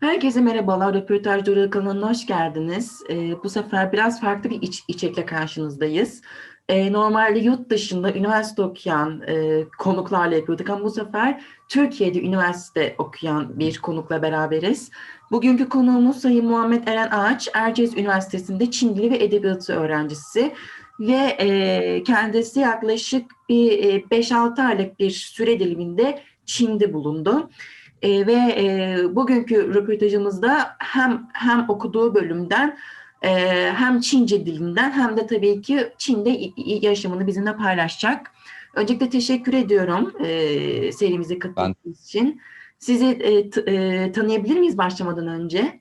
Herkese merhabalar. Röportaj Durağı kanalına hoş geldiniz. Ee, bu sefer biraz farklı bir iç, içerikle karşınızdayız. Ee, normalde yurt dışında üniversite okuyan e, konuklarla yapıyorduk ama bu sefer Türkiye'de üniversite okuyan bir konukla beraberiz. Bugünkü konuğumuz Sayın Muhammed Eren Ağaç, Erciyes Üniversitesi'nde Çin Dili ve Edebiyatı öğrencisi ve e, kendisi yaklaşık bir e, 5-6 aylık bir süre diliminde Çin'de bulundu. E, ve e, bugünkü röportajımızda hem hem okuduğu bölümden e, hem Çince dilinden hem de tabii ki Çin'de yaşamını bizimle paylaşacak. Öncelikle teşekkür ediyorum e, serimize katıldığınız için. Sizi e, t- e, tanıyabilir miyiz başlamadan önce?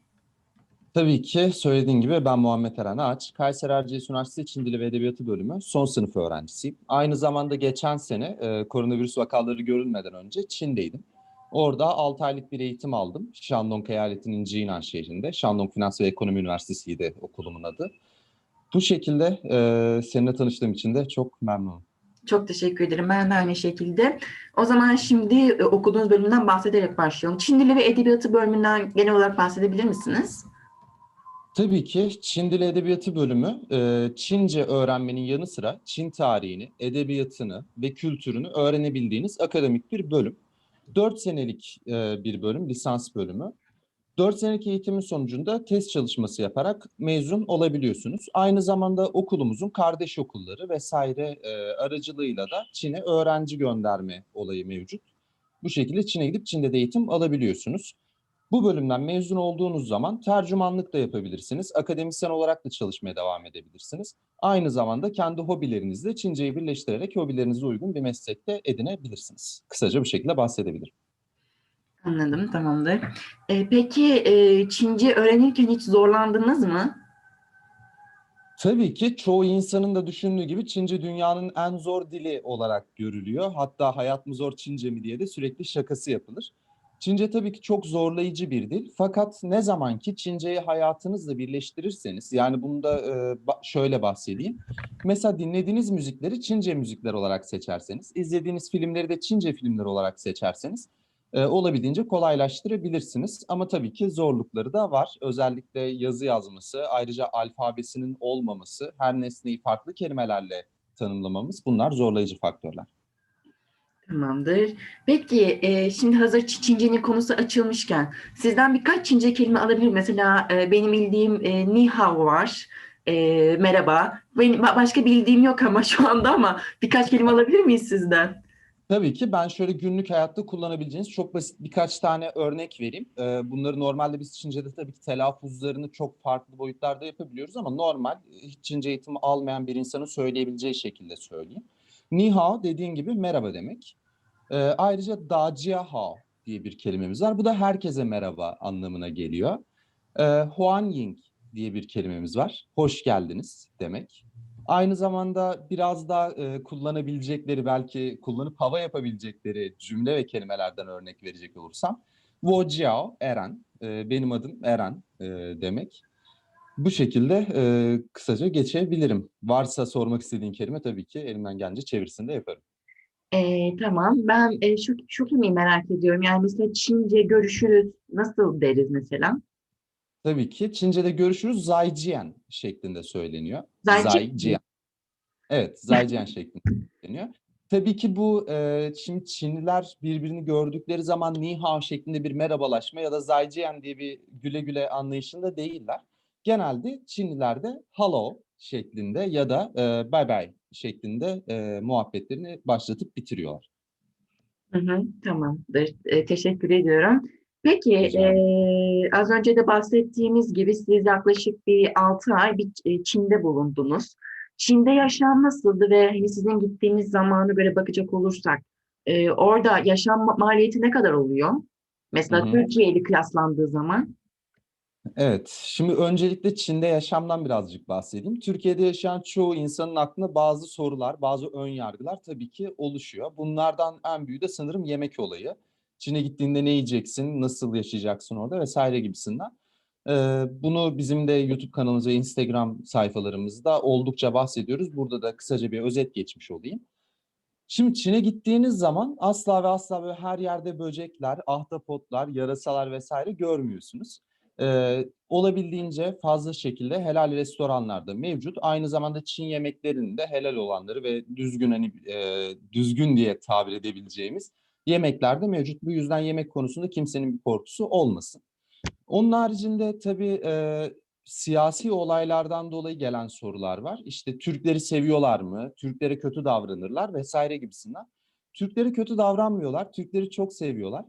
Tabii ki söylediğin gibi ben Muhammed Eren Ağaç. Kayseri Erciyes Üniversitesi Çin Dili ve Edebiyatı bölümü son sınıf öğrencisiyim. Aynı zamanda geçen sene e, koronavirüs vakaları görülmeden önce Çin'deydim. Orada 6 aylık bir eğitim aldım. Shandong eyaletinin Jinan şehrinde. Shandong Finans ve Ekonomi Üniversitesi'ydi okulumun adı. Bu şekilde e, seninle tanıştığım için de çok memnunum. Çok teşekkür ederim. Ben de aynı şekilde. O zaman şimdi e, okuduğunuz bölümden bahsederek başlayalım. Çin Dili ve Edebiyatı bölümünden genel olarak bahsedebilir misiniz? Tabii ki Çin Dili Edebiyatı bölümü e, Çince öğrenmenin yanı sıra Çin tarihini, edebiyatını ve kültürünü öğrenebildiğiniz akademik bir bölüm. 4 senelik e, bir bölüm, lisans bölümü. 4 senelik eğitimin sonucunda test çalışması yaparak mezun olabiliyorsunuz. Aynı zamanda okulumuzun kardeş okulları vesaire e, aracılığıyla da Çin'e öğrenci gönderme olayı mevcut. Bu şekilde Çin'e gidip Çin'de de eğitim alabiliyorsunuz. Bu bölümden mezun olduğunuz zaman tercümanlık da yapabilirsiniz. Akademisyen olarak da çalışmaya devam edebilirsiniz. Aynı zamanda kendi hobilerinizle Çince'yi birleştirerek hobilerinize uygun bir meslekte edinebilirsiniz. Kısaca bu şekilde bahsedebilirim. Anladım, tamamdır. E, peki e, Çince öğrenirken hiç zorlandınız mı? Tabii ki çoğu insanın da düşündüğü gibi Çince dünyanın en zor dili olarak görülüyor. Hatta hayat mı zor Çince mi diye de sürekli şakası yapılır. Çince tabii ki çok zorlayıcı bir dil. Fakat ne zaman ki Çince'yi hayatınızla birleştirirseniz, yani bunu da e, şöyle bahsedeyim. Mesela dinlediğiniz müzikleri Çince müzikler olarak seçerseniz, izlediğiniz filmleri de Çince filmler olarak seçerseniz e, olabildiğince kolaylaştırabilirsiniz. Ama tabii ki zorlukları da var. Özellikle yazı yazması, ayrıca alfabesinin olmaması, her nesneyi farklı kelimelerle tanımlamamız bunlar zorlayıcı faktörler. Tamamdır. Peki e, şimdi hazır Çi- Çince'nin konusu açılmışken sizden birkaç Çince kelime alabilir. Mesela e, benim bildiğim e, ni hao var. E, merhaba. Benim ba- başka bildiğim yok ama şu anda ama birkaç kelime alabilir miyiz sizden? Tabii ki ben şöyle günlük hayatta kullanabileceğiniz çok basit birkaç tane örnek vereyim. Ee, bunları normalde biz Çince'de tabii ki telaffuzlarını çok farklı boyutlarda yapabiliyoruz ama normal hiç Çince eğitimi almayan bir insanın söyleyebileceği şekilde söyleyeyim. Ni hao dediğin gibi merhaba demek. Ee, ayrıca da jia hao diye bir kelimemiz var. Bu da herkese merhaba anlamına geliyor. Ee, huan ying diye bir kelimemiz var. Hoş geldiniz demek. Aynı zamanda biraz daha e, kullanabilecekleri belki kullanıp hava yapabilecekleri cümle ve kelimelerden örnek verecek olursam. Wo jiao Eren, e, benim adım Eren e, demek. Bu şekilde e, kısaca geçebilirim. Varsa sormak istediğin kelime tabii ki elimden gelince çevirisini de yaparım. E, tamam. Ben e, şu, şu kelimeyi merak ediyorum. Yani mesela Çince görüşürüz nasıl deriz mesela? Tabii ki Çince'de görüşürüz zaijian şeklinde söyleniyor. Zaijian. Zaijian. Evet, zaijian şeklinde söyleniyor. Tabii ki bu e, şimdi Çinliler birbirini gördükleri zaman ni hao şeklinde bir merhabalaşma ya da zaijian diye bir güle güle anlayışında değiller. Genelde Çinliler de hello şeklinde ya da e, bye bye şeklinde e, muhabbetlerini başlatıp bitiriyorlar. Hı hı, tamamdır. E, teşekkür ediyorum. Peki, e, az önce de bahsettiğimiz gibi siz yaklaşık bir 6 ay bir e, Çin'de bulundunuz. Çin'de yaşam nasıldı ve hani sizin gittiğiniz zamanı böyle bakacak olursak, e, orada yaşam ma- maliyeti ne kadar oluyor? Mesela. Türkiye ile kıyaslandığı zaman. Evet, şimdi öncelikle Çin'de yaşamdan birazcık bahsedeyim. Türkiye'de yaşayan çoğu insanın aklına bazı sorular, bazı ön yargılar tabii ki oluşuyor. Bunlardan en büyüğü de sanırım yemek olayı. Çin'e gittiğinde ne yiyeceksin, nasıl yaşayacaksın orada vesaire gibisinden. Ee, bunu bizim de YouTube kanalımız Instagram sayfalarımızda oldukça bahsediyoruz. Burada da kısaca bir özet geçmiş olayım. Şimdi Çin'e gittiğiniz zaman asla ve asla böyle her yerde böcekler, ahtapotlar, yarasalar vesaire görmüyorsunuz. Ee, olabildiğince fazla şekilde helal restoranlarda mevcut. Aynı zamanda Çin yemeklerinin de helal olanları ve düzgün hani e, düzgün diye tabir edebileceğimiz yemekler de mevcut. Bu yüzden yemek konusunda kimsenin bir korkusu olmasın. Onun haricinde tabii e, siyasi olaylardan dolayı gelen sorular var. İşte Türkleri seviyorlar mı? Türklere kötü davranırlar vesaire gibisinden. Türklere kötü davranmıyorlar. Türkleri çok seviyorlar.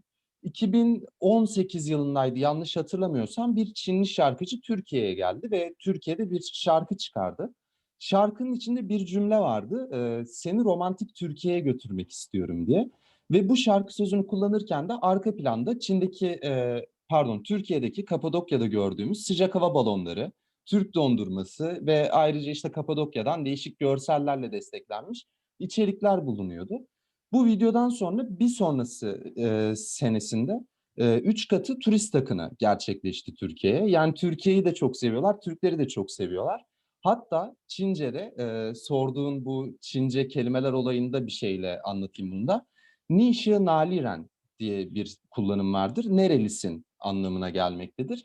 2018 yılındaydı yanlış hatırlamıyorsam bir Çinli şarkıcı Türkiye'ye geldi ve Türkiye'de bir şarkı çıkardı. Şarkının içinde bir cümle vardı. e, seni romantik Türkiye'ye götürmek istiyorum diye. Ve bu şarkı sözünü kullanırken de arka planda Çin'deki e, pardon Türkiye'deki Kapadokya'da gördüğümüz sıcak hava balonları, Türk dondurması ve ayrıca işte Kapadokya'dan değişik görsellerle desteklenmiş içerikler bulunuyordu. Bu videodan sonra bir sonrası e, senesinde e, üç katı turist akını gerçekleşti Türkiye'ye. Yani Türkiye'yi de çok seviyorlar, Türkleri de çok seviyorlar. Hatta Çince'de e, sorduğun bu Çince kelimeler olayında bir şeyle anlatayım bunu da. Nişi Naliren diye bir kullanım vardır. Nerelisin anlamına gelmektedir.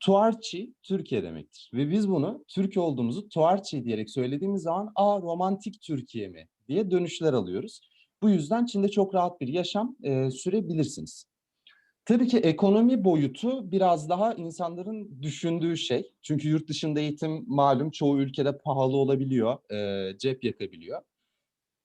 Tuarçi Türkiye demektir. Ve biz bunu Türk olduğumuzu Tuarçi diyerek söylediğimiz zaman a romantik Türkiye mi diye dönüşler alıyoruz. Bu yüzden Çin'de çok rahat bir yaşam e, sürebilirsiniz. Tabii ki ekonomi boyutu biraz daha insanların düşündüğü şey. Çünkü yurt dışında eğitim malum çoğu ülkede pahalı olabiliyor, e, cep yakabiliyor.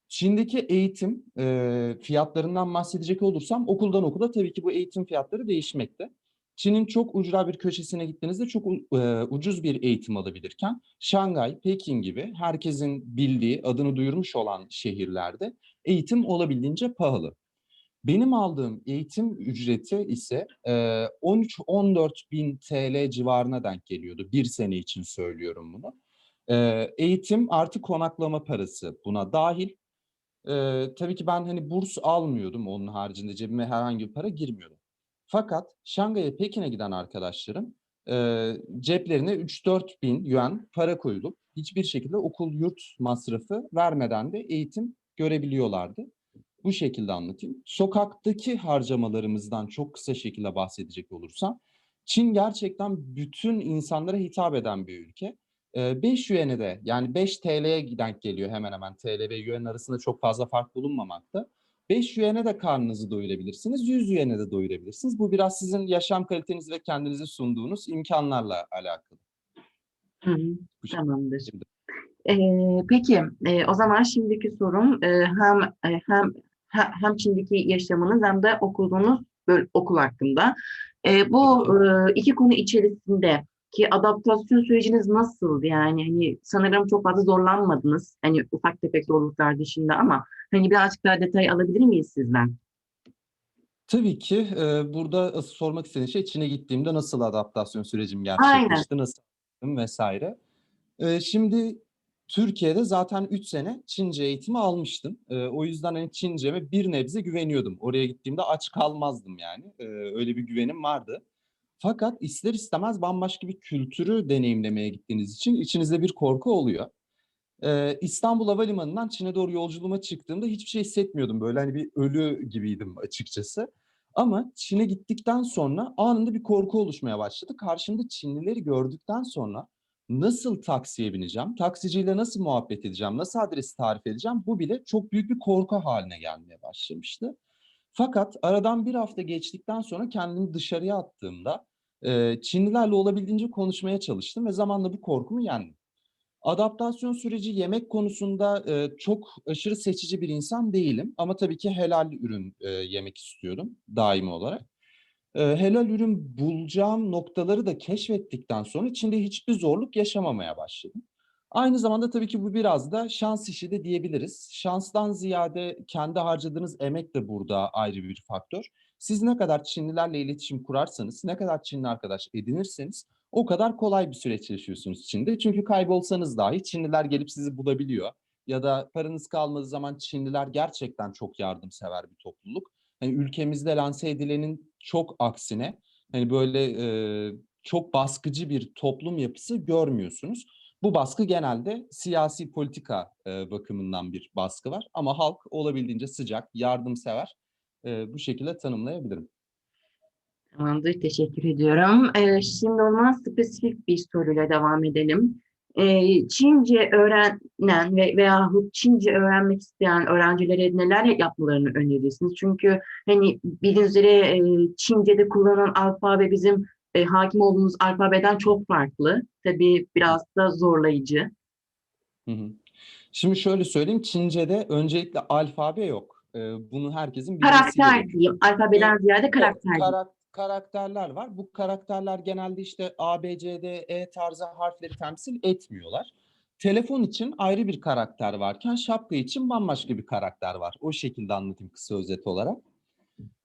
Çin'deki eğitim e, fiyatlarından bahsedecek olursam okuldan okula tabii ki bu eğitim fiyatları değişmekte. Çin'in çok ucra bir köşesine gittiğinizde çok e, ucuz bir eğitim alabilirken Şangay, Pekin gibi herkesin bildiği, adını duyurmuş olan şehirlerde eğitim olabildiğince pahalı. Benim aldığım eğitim ücreti ise e, 13-14 bin TL civarına denk geliyordu. Bir sene için söylüyorum bunu. E, eğitim artı konaklama parası buna dahil. E, tabii ki ben hani burs almıyordum onun haricinde cebime herhangi bir para girmiyordu. Fakat Şangay'a Pekin'e giden arkadaşlarım e, ceplerine 3-4 bin yuan para koyulup hiçbir şekilde okul yurt masrafı vermeden de eğitim görebiliyorlardı. Bu şekilde anlatayım. Sokaktaki harcamalarımızdan çok kısa şekilde bahsedecek olursam, Çin gerçekten bütün insanlara hitap eden bir ülke. 5 yuan'e de yani 5 TL'ye denk geliyor hemen hemen TL ve yuan arasında çok fazla fark bulunmamakta. 5 yuan'e de karnınızı doyurabilirsiniz, 100 yuan'e de doyurabilirsiniz. Bu biraz sizin yaşam kaliteniz ve kendinize sunduğunuz imkanlarla alakalı. Hı hı, Bu Ee, peki, e, o zaman şimdiki sorum e, hem e, hem he- hem Çin'deki yaşamınız hem de okuduğunuz böl- okul hakkında. E, bu e, iki konu içerisinde ki adaptasyon süreciniz nasıldı? Yani hani sanırım çok fazla zorlanmadınız. Hani ufak tefek zorluklar dışında ama hani birazcık daha detay alabilir miyiz sizden? Tabii ki e, burada asıl sormak istediğim şey Çin'e gittiğimde nasıl adaptasyon sürecim Aynen. gerçekleşti, nasıl yaptım vesaire. E, şimdi Türkiye'de zaten 3 sene Çince eğitimi almıştım. E, o yüzden hani Çince'me bir nebze güveniyordum. Oraya gittiğimde aç kalmazdım yani. E, öyle bir güvenim vardı. Fakat ister istemez bambaşka bir kültürü deneyimlemeye gittiğiniz için içinizde bir korku oluyor. Ee, İstanbul Havalimanı'ndan Çin'e doğru yolculuğuma çıktığımda hiçbir şey hissetmiyordum. Böyle hani bir ölü gibiydim açıkçası. Ama Çin'e gittikten sonra anında bir korku oluşmaya başladı. Karşımda Çinlileri gördükten sonra nasıl taksiye bineceğim, taksiciyle nasıl muhabbet edeceğim, nasıl adresi tarif edeceğim bu bile çok büyük bir korku haline gelmeye başlamıştı. Fakat aradan bir hafta geçtikten sonra kendimi dışarıya attığımda e, Çinlilerle olabildiğince konuşmaya çalıştım ve zamanla bu korkumu yendim. Adaptasyon süreci yemek konusunda e, çok aşırı seçici bir insan değilim. Ama tabii ki helal ürün e, yemek istiyorum daimi olarak. E, helal ürün bulacağım noktaları da keşfettikten sonra içinde hiçbir zorluk yaşamamaya başladım. Aynı zamanda tabii ki bu biraz da şans işi de diyebiliriz. Şanstan ziyade kendi harcadığınız emek de burada ayrı bir faktör. Siz ne kadar Çinlilerle iletişim kurarsanız, ne kadar Çinli arkadaş edinirseniz o kadar kolay bir süreç yaşıyorsunuz Çin'de. Çünkü kaybolsanız dahi Çinliler gelip sizi bulabiliyor. Ya da paranız kalmadığı zaman Çinliler gerçekten çok yardımsever bir topluluk. Hani ülkemizde lanse edilenin çok aksine hani böyle e, çok baskıcı bir toplum yapısı görmüyorsunuz. Bu baskı genelde siyasi politika e, bakımından bir baskı var. Ama halk olabildiğince sıcak, yardımsever e, bu şekilde tanımlayabilirim. Tamamdır, teşekkür ediyorum. Ee, şimdi o zaman spesifik bir soruyla devam edelim. Ee, Çince öğrenen ve veyahut Çince öğrenmek isteyen öğrencilere neler yapmalarını önerirsiniz? Çünkü hani bildiğiniz üzere e, Çince'de kullanılan alfabe bizim e, hakim olduğumuz alfabeden çok farklı. Tabii biraz da zorlayıcı. Hı hı. Şimdi şöyle söyleyeyim, Çince'de öncelikle alfabe yok. E, bunu herkesin bilmesi Karakter gerekiyor. diyeyim, alfabeden ziyade karakter karak- karakterler var. Bu karakterler genelde işte A, B, C, D, E tarzı harfleri temsil etmiyorlar. Telefon için ayrı bir karakter varken şapka için bambaşka bir karakter var. O şekilde anlatayım kısa özet olarak.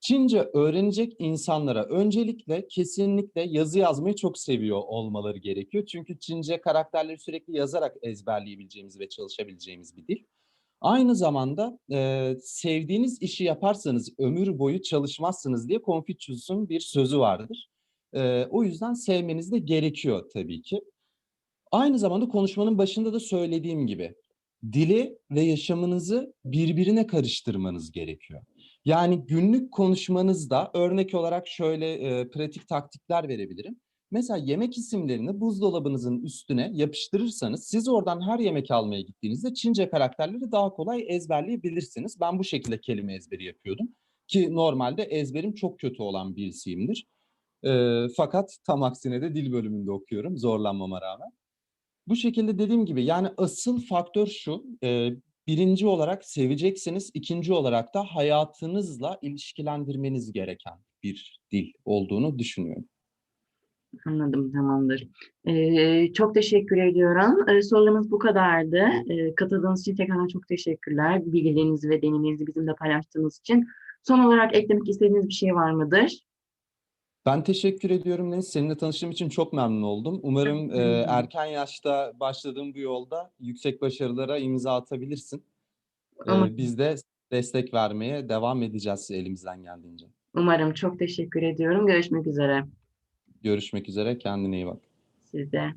Çince öğrenecek insanlara öncelikle kesinlikle yazı yazmayı çok seviyor olmaları gerekiyor. Çünkü Çince karakterleri sürekli yazarak ezberleyebileceğimiz ve çalışabileceğimiz bir dil. Aynı zamanda e, sevdiğiniz işi yaparsanız ömür boyu çalışmazsınız diye Confucius'un bir sözü vardır. E, o yüzden sevmeniz de gerekiyor tabii ki. Aynı zamanda konuşmanın başında da söylediğim gibi dili ve yaşamınızı birbirine karıştırmanız gerekiyor. Yani günlük konuşmanızda örnek olarak şöyle e, pratik taktikler verebilirim. Mesela yemek isimlerini buzdolabınızın üstüne yapıştırırsanız siz oradan her yemek almaya gittiğinizde Çince karakterleri daha kolay ezberleyebilirsiniz. Ben bu şekilde kelime ezberi yapıyordum. Ki normalde ezberim çok kötü olan birisiyimdir. E, fakat tam aksine de dil bölümünde okuyorum zorlanmama rağmen. Bu şekilde dediğim gibi yani asıl faktör şu. e, birinci olarak seveceksiniz. ikinci olarak da hayatınızla ilişkilendirmeniz gereken bir dil olduğunu düşünüyorum. Anladım, tamamdır. Ee, çok teşekkür ediyorum. Ee, sorularımız bu kadardı. Ee, katıldığınız için tekrardan çok teşekkürler. Bilgilerinizi ve deneyimlerinizi bizimle paylaştığınız için. Son olarak eklemek istediğiniz bir şey var mıdır? Ben teşekkür ediyorum Nes. Seninle tanıştığım için çok memnun oldum. Umarım e, erken yaşta başladığım bu yolda yüksek başarılara imza atabilirsin. E, Umarım. biz de destek vermeye devam edeceğiz elimizden geldiğince. Umarım. Çok teşekkür ediyorum. Görüşmek üzere. Görüşmek üzere. Kendine iyi bak. Siz de.